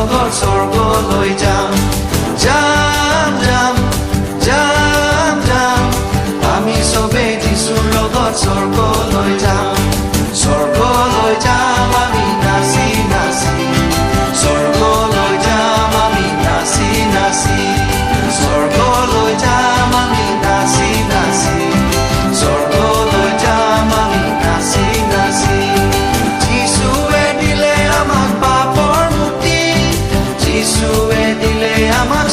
জগৎ স্বৰ্গলৈ যাম। যাম যাম যাম যাম। আমি চবে দিছো লগত স্বৰ্গ দিলে আমার